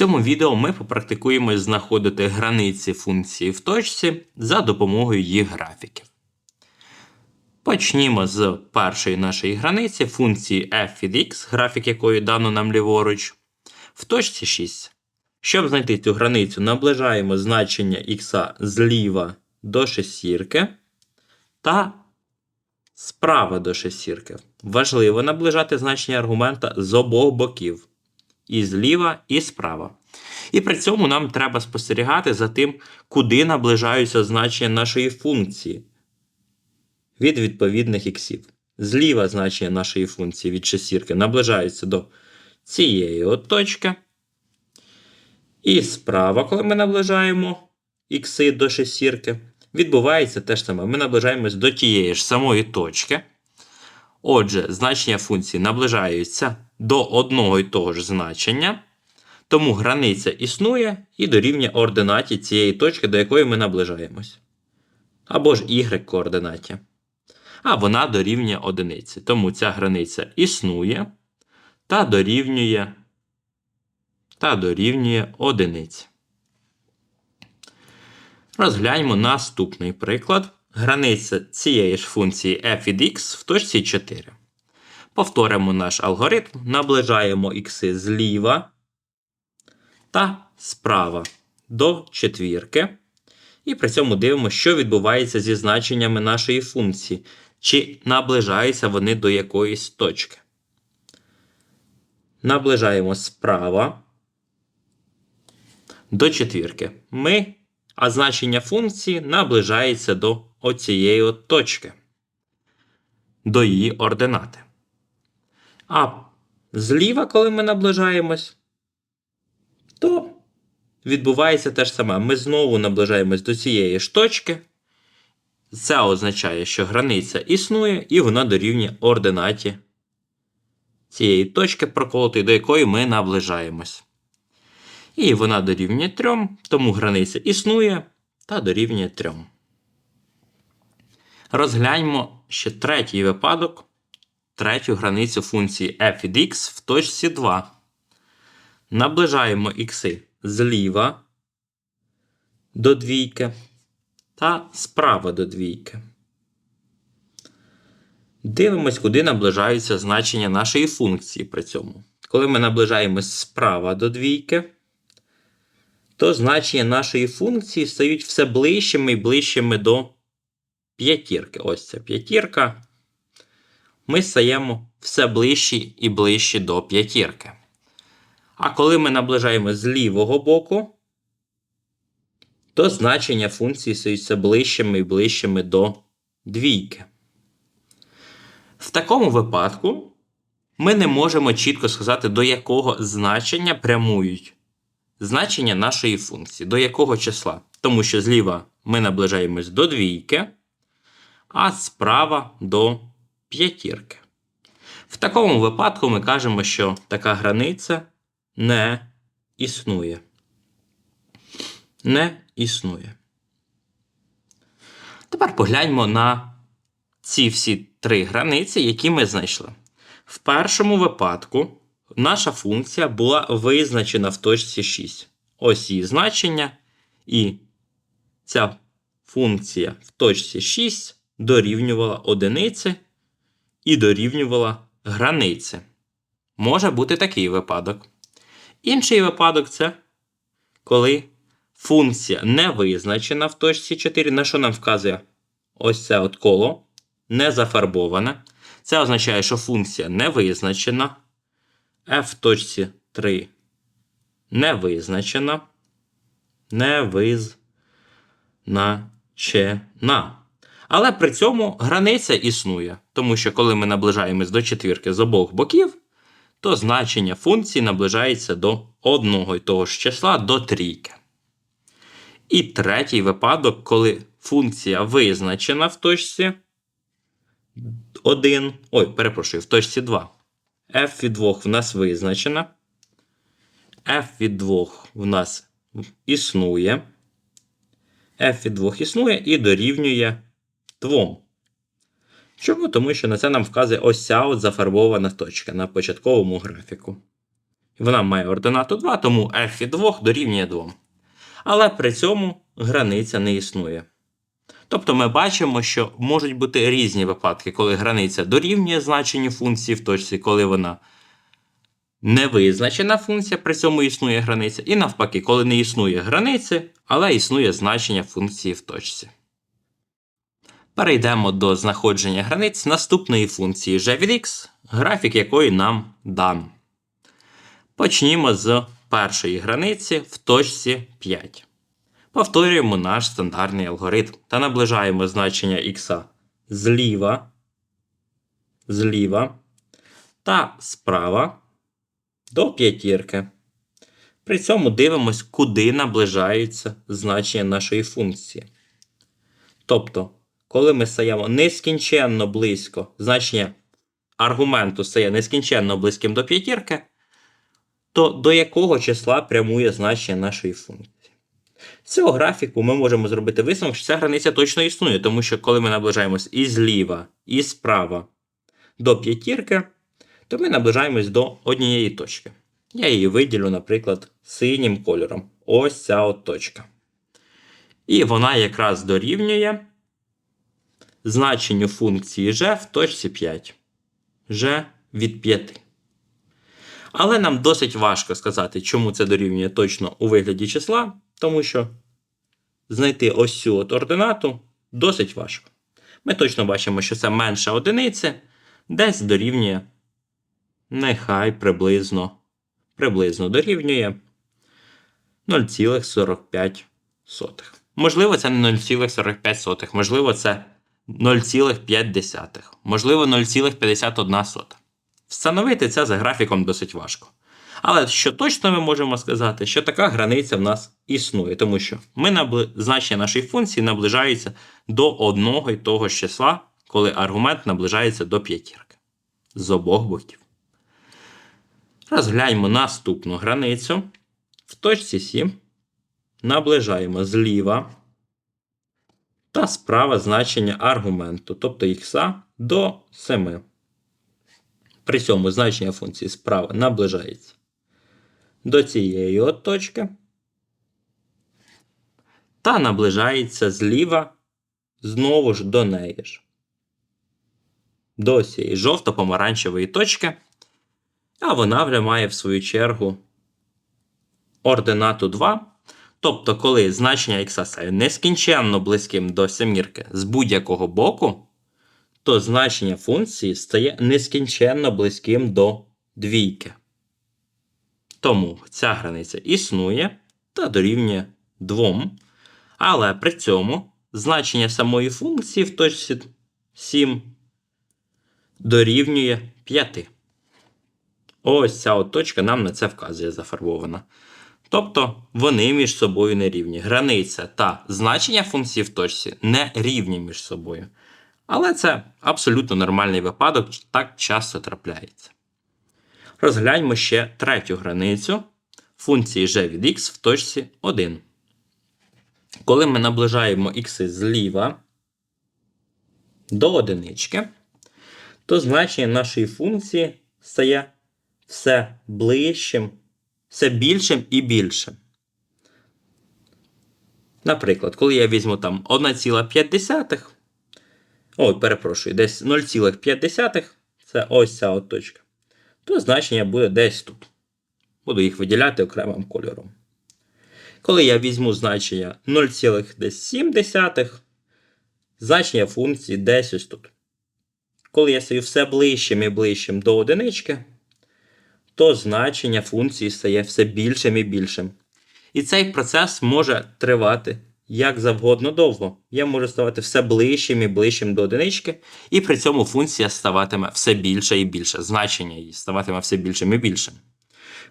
цьому відео ми попрактикуємо знаходити границі функції в точці за допомогою їх графіків. Почнімо з першої нашої границі функції f від x, графік якої дано нам ліворуч, в точці 6. Щоб знайти цю границю, наближаємо значення х зліва до шестірки та справа до шестірки. Важливо наближати значення аргумента з обох боків. І зліва, і справа. І при цьому нам треба спостерігати за тим, куди наближаються значення нашої функції від відповідних іксів. Зліва значення нашої функції від шестірки наближаються до цієї от точки. І справа, коли ми наближаємо ікси до шестірки, відбувається те ж саме. Ми наближаємось до тієї ж самої точки. Отже, значення функції наближаються до одного і того ж значення. Тому границя існує і дорівнює ординаті цієї точки, до якої ми наближаємось. Або ж y координаті. А вона дорівнює одиниці. Тому ця границя існує та дорівнює та дорівнює одиниці. Розгляньмо наступний приклад. Границя цієї ж функції f від x в точці 4. Повторимо наш алгоритм, наближаємо ікси зліва та справа до четвірки. І при цьому дивимося, що відбувається зі значеннями нашої функції, чи наближаються вони до якоїсь точки. Наближаємо справа до четвірки. Ми, а значення функції наближається до оцієї от точки, до її ординати. А зліва, коли ми наближаємось, то відбувається те ж саме. Ми знову наближаємось до цієї ж точки. Це означає, що границя існує, і вона дорівнює ординаті цієї точки проколотої, до якої ми наближаємось. І вона дорівнює 3, тому границя існує та дорівнює 3. Розгляньмо ще третій випадок, третю границю функції f від x в точці 2. Наближаємо ікси зліва до двійки та справа до двійки. Дивимось, куди наближаються значення нашої функції при цьому. Коли ми наближаємось справа до двійки, то значення нашої функції стають все ближчими і ближчими до п'ятірки. Ось ця п'ятірка. Ми стаємо все ближчі і ближчі до п'ятірки. А коли ми наближаємо з лівого боку, то значення функції стають все ближчими і ближчими до двійки. В такому випадку ми не можемо чітко сказати, до якого значення прямують значення нашої функції, до якого числа. Тому що зліва ми наближаємось до двійки, а справа до п'ятірки. В такому випадку ми кажемо, що така границя не існує. Не існує. Тепер погляньмо на ці всі три границі, які ми знайшли. В першому випадку наша функція була визначена в точці 6. Ось її значення. І ця функція в точці 6 дорівнювала одиниці і дорівнювала границі. Може бути такий випадок. Інший випадок це коли функція не визначена в точці 4, на що нам вказує ось це от коло, не зафарбоване. Це означає, що функція не визначена. f в точці 3 не визначена. Не визначена. Але при цьому границя існує, тому що коли ми наближаємось до четвірки з обох боків, то значення функції наближається до одного і того ж числа до трійки. І третій випадок, коли функція визначена в точці 1, ой, перепрошую, в точці 2. f від 2 в нас визначена. f від 2 в нас існує. f від 2 існує і дорівнює 2. Чому? Тому що на це нам вказує ось ця от зафарбована точка на початковому графіку. Вона має ординату 2, тому f від 2 дорівнює 2. Але при цьому границя не існує. Тобто ми бачимо, що можуть бути різні випадки, коли границя дорівнює значенню функції в точці, коли вона невизначена функція, при цьому існує границя, і навпаки, коли не існує границі, але існує значення функції в точці. Перейдемо до знаходження границь наступної функції g x, графік якої нам дан. Почнімо з першої границі в точці 5. Повторюємо наш стандартний алгоритм та наближаємо значення х зліва, зліва та справа до п'ятірки. При цьому дивимось, куди наближаються значення нашої функції. Тобто, коли ми стаємо нескінченно близько, значення аргументу стає нескінченно близьким до п'ятірки, то до якого числа прямує значення нашої функції. З цього графіку ми можемо зробити висновок, що ця границя точно існує, тому що коли ми наближаємось і зліва, і справа до п'ятірки, то ми наближаємось до однієї точки. Я її виділю, наприклад, синім кольором. Ось ця от точка. І вона якраз дорівнює значенню функції g в точці 5. g від 5. Але нам досить важко сказати, чому це дорівнює точно у вигляді числа, тому що знайти ось цю от ординату досить важко. Ми точно бачимо, що це менше одиниці, десь дорівнює, нехай приблизно, приблизно дорівнює 0,45. Можливо, це не 0,45, можливо, це 0,5, можливо, 0,51. Встановити це за графіком досить важко. Але що точно ми можемо сказати, що така границя в нас існує, тому що ми набли... значення нашої функції наближаються до одного і того ж числа, коли аргумент наближається до п'ятірки з обох боків. Розгляньмо наступну границю. В точці 7 наближаємо зліва та справа значення аргументу, тобто х до 7. При цьому значення функції справа наближається до цієї от точки. Та наближається зліва знову ж до неї ж. До цієї жовто-помаранчевої точки. А вона вже має в свою чергу ординату 2. Тобто, коли значення х стає нескінченно близьким до семірки з будь-якого боку, то значення функції стає нескінченно близьким до двійки. Тому ця границя існує та дорівнює 2. Але при цьому значення самої функції в точці 7 дорівнює 5. Ось ця от точка нам на це вказує зафарбована. Тобто вони між собою не рівні. Границя та значення функції в точці не рівні між собою. Але це абсолютно нормальний випадок, так часто трапляється. Розгляньмо ще третю границю функції g від x в точці 1. Коли ми наближаємо х зліва до одинички, то значення нашої функції стає все ближчим, все більшим і більшим. Наприклад, коли я візьму там 1,5, ой, перепрошую, десь 0,5, це ось ця от точка, то значення буде десь тут. Буду їх виділяти окремим кольором. Коли я візьму значення 0,7, значення функції десь ось тут. Коли я стаю все ближчим і ближчим до одинички, то значення функції стає все більшим і більшим. І цей процес може тривати як завгодно довго. Я можу ставати все ближчим і ближчим до одинички, і при цьому функція ставатиме все більше і більше. Значення її ставатиме все більшим і більшим.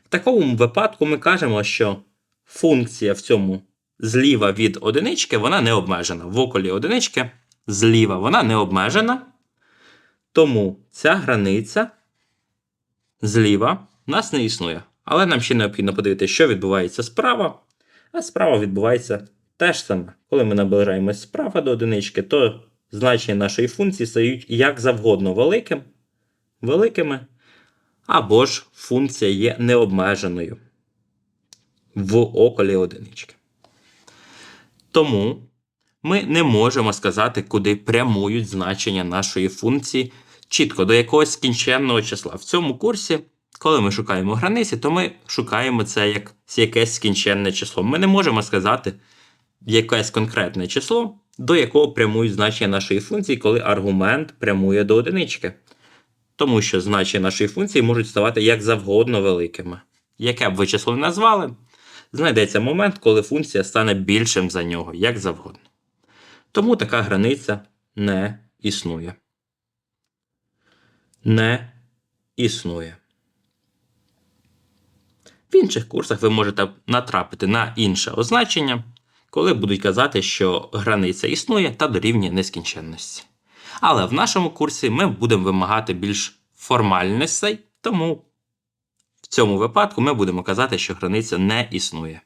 В такому випадку ми кажемо, що функція в цьому зліва від одинички вона не обмежена. В околі одинички зліва вона не обмежена. Тому ця границя зліва нас не існує. Але нам ще необхідно подивитися, що відбувається справа. А справа відбувається теж саме. Коли ми наближаємось справа до одинички, то значення нашої функції стають як завгодно великим, великими. або ж функція є необмеженою в околі одинички. Тому ми не можемо сказати, куди прямують значення нашої функції чітко до якогось скінченного числа. В цьому курсі, коли ми шукаємо границі, то ми шукаємо це як якесь скінченне число. Ми не можемо сказати якесь конкретне число, до якого прямують значення нашої функції, коли аргумент прямує до одинички. Тому що значення нашої функції можуть ставати як завгодно великими. Яке б ви число не назвали, знайдеться момент, коли функція стане більшим за нього, як завгодно. Тому така границя не існує. Не існує. В інших курсах ви можете натрапити на інше означення, коли будуть казати, що границя існує та дорівнює нескінченності. Але в нашому курсі ми будемо вимагати більш формальностей, тому в цьому випадку ми будемо казати, що границя не існує.